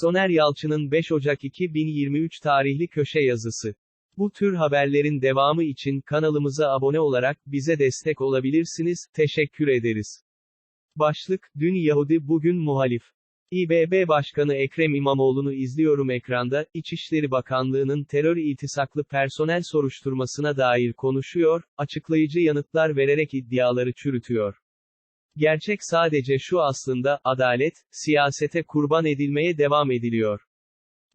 Soner Yalçın'ın 5 Ocak 2023 tarihli köşe yazısı. Bu tür haberlerin devamı için kanalımıza abone olarak bize destek olabilirsiniz. Teşekkür ederiz. Başlık, dün Yahudi bugün muhalif. İBB Başkanı Ekrem İmamoğlu'nu izliyorum ekranda, İçişleri Bakanlığı'nın terör iltisaklı personel soruşturmasına dair konuşuyor, açıklayıcı yanıtlar vererek iddiaları çürütüyor. Gerçek sadece şu aslında, adalet, siyasete kurban edilmeye devam ediliyor.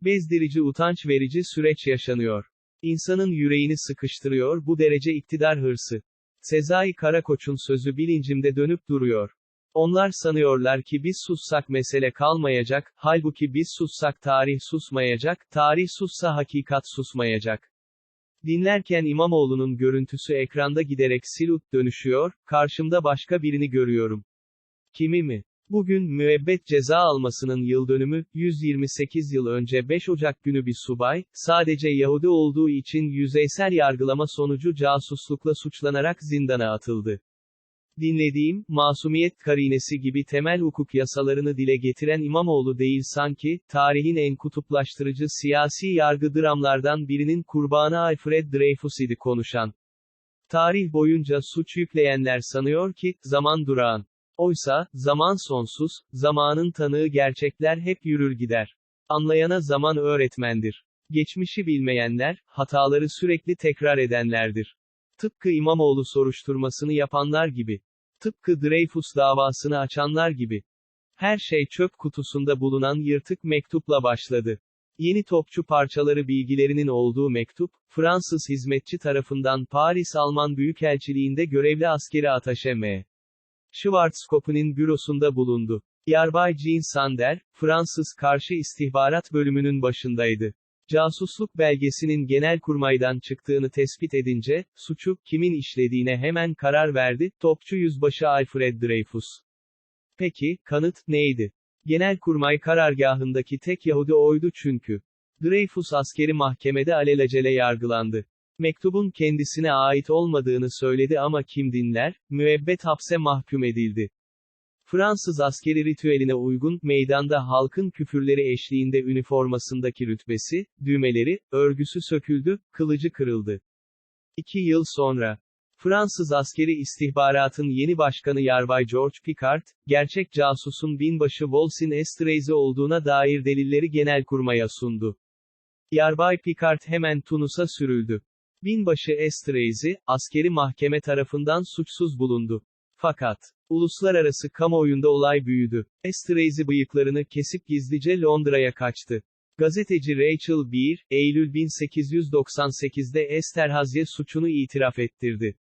Bezdirici utanç verici süreç yaşanıyor. İnsanın yüreğini sıkıştırıyor bu derece iktidar hırsı. Sezai Karakoç'un sözü bilincimde dönüp duruyor. Onlar sanıyorlar ki biz sussak mesele kalmayacak, halbuki biz sussak tarih susmayacak, tarih sussa hakikat susmayacak. Dinlerken İmamoğlu'nun görüntüsü ekranda giderek silut dönüşüyor, karşımda başka birini görüyorum. Kimi mi? Bugün müebbet ceza almasının yıl dönümü, 128 yıl önce 5 Ocak günü bir subay, sadece Yahudi olduğu için yüzeysel yargılama sonucu casuslukla suçlanarak zindana atıldı. Dinlediğim, masumiyet karinesi gibi temel hukuk yasalarını dile getiren İmamoğlu değil sanki, tarihin en kutuplaştırıcı siyasi yargı dramlardan birinin kurbanı Alfred Dreyfus idi konuşan. Tarih boyunca suç yükleyenler sanıyor ki, zaman durağan. Oysa, zaman sonsuz, zamanın tanığı gerçekler hep yürür gider. Anlayana zaman öğretmendir. Geçmişi bilmeyenler, hataları sürekli tekrar edenlerdir. Tıpkı İmamoğlu soruşturmasını yapanlar gibi. Tıpkı Dreyfus davasını açanlar gibi. Her şey çöp kutusunda bulunan yırtık mektupla başladı. Yeni topçu parçaları bilgilerinin olduğu mektup, Fransız hizmetçi tarafından Paris Alman Büyükelçiliğinde görevli askeri ataşe M. Schwarzkopf'un bürosunda bulundu. Yarbay Jean Sander, Fransız Karşı İstihbarat Bölümünün başındaydı. Casusluk belgesinin genelkurmaydan çıktığını tespit edince, suçu, kimin işlediğine hemen karar verdi, topçu yüzbaşı Alfred Dreyfus. Peki, kanıt, neydi? Genelkurmay karargahındaki tek Yahudi oydu çünkü. Dreyfus askeri mahkemede alelacele yargılandı. Mektubun kendisine ait olmadığını söyledi ama kim dinler, müebbet hapse mahkum edildi. Fransız askeri ritüeline uygun, meydanda halkın küfürleri eşliğinde üniformasındaki rütbesi, düğmeleri, örgüsü söküldü, kılıcı kırıldı. İki yıl sonra, Fransız askeri istihbaratın yeni başkanı Yarbay George Picard, gerçek casusun binbaşı Volsin Estreze olduğuna dair delilleri genelkurmaya sundu. Yarbay Picard hemen Tunus'a sürüldü. Binbaşı Estrezi, askeri mahkeme tarafından suçsuz bulundu. Fakat, uluslararası kamuoyunda olay büyüdü. Estrezi bıyıklarını kesip gizlice Londra'ya kaçtı. Gazeteci Rachel Beer, Eylül 1898'de Esterhazy suçunu itiraf ettirdi.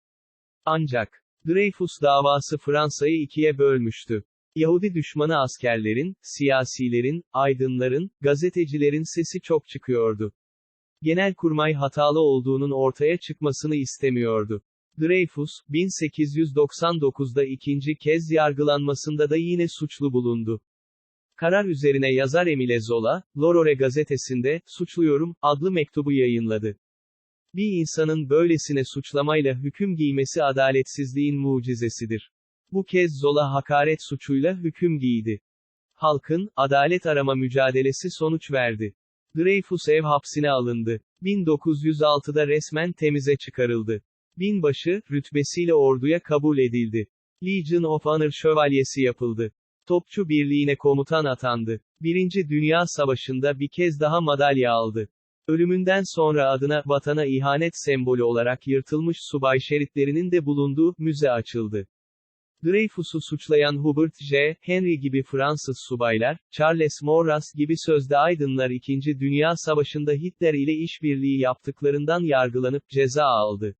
Ancak, Dreyfus davası Fransa'yı ikiye bölmüştü. Yahudi düşmanı askerlerin, siyasilerin, aydınların, gazetecilerin sesi çok çıkıyordu. Genelkurmay hatalı olduğunun ortaya çıkmasını istemiyordu. Dreyfus, 1899'da ikinci kez yargılanmasında da yine suçlu bulundu. Karar üzerine yazar Emile Zola, L'Aurore gazetesinde, Suçluyorum, adlı mektubu yayınladı. Bir insanın böylesine suçlamayla hüküm giymesi adaletsizliğin mucizesidir. Bu kez Zola hakaret suçuyla hüküm giydi. Halkın, adalet arama mücadelesi sonuç verdi. Dreyfus ev hapsine alındı. 1906'da resmen temize çıkarıldı. Binbaşı, rütbesiyle orduya kabul edildi. Legion of Honor şövalyesi yapıldı. Topçu Birliği'ne komutan atandı. Birinci Dünya Savaşı'nda bir kez daha madalya aldı. Ölümünden sonra adına vatana ihanet sembolü olarak yırtılmış subay şeritlerinin de bulunduğu müze açıldı. Dreyfus'u suçlayan Hubert J. Henry gibi Fransız subaylar, Charles Maurras gibi sözde aydınlar 2. Dünya Savaşı'nda Hitler ile işbirliği yaptıklarından yargılanıp ceza aldı.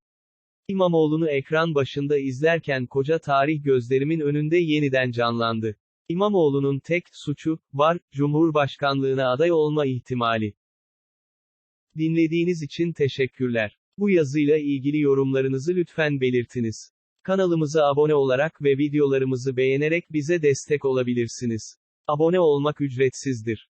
İmamoğlu'nu ekran başında izlerken koca tarih gözlerimin önünde yeniden canlandı. İmamoğlu'nun tek suçu var, Cumhurbaşkanlığına aday olma ihtimali. Dinlediğiniz için teşekkürler. Bu yazıyla ilgili yorumlarınızı lütfen belirtiniz. Kanalımıza abone olarak ve videolarımızı beğenerek bize destek olabilirsiniz. Abone olmak ücretsizdir.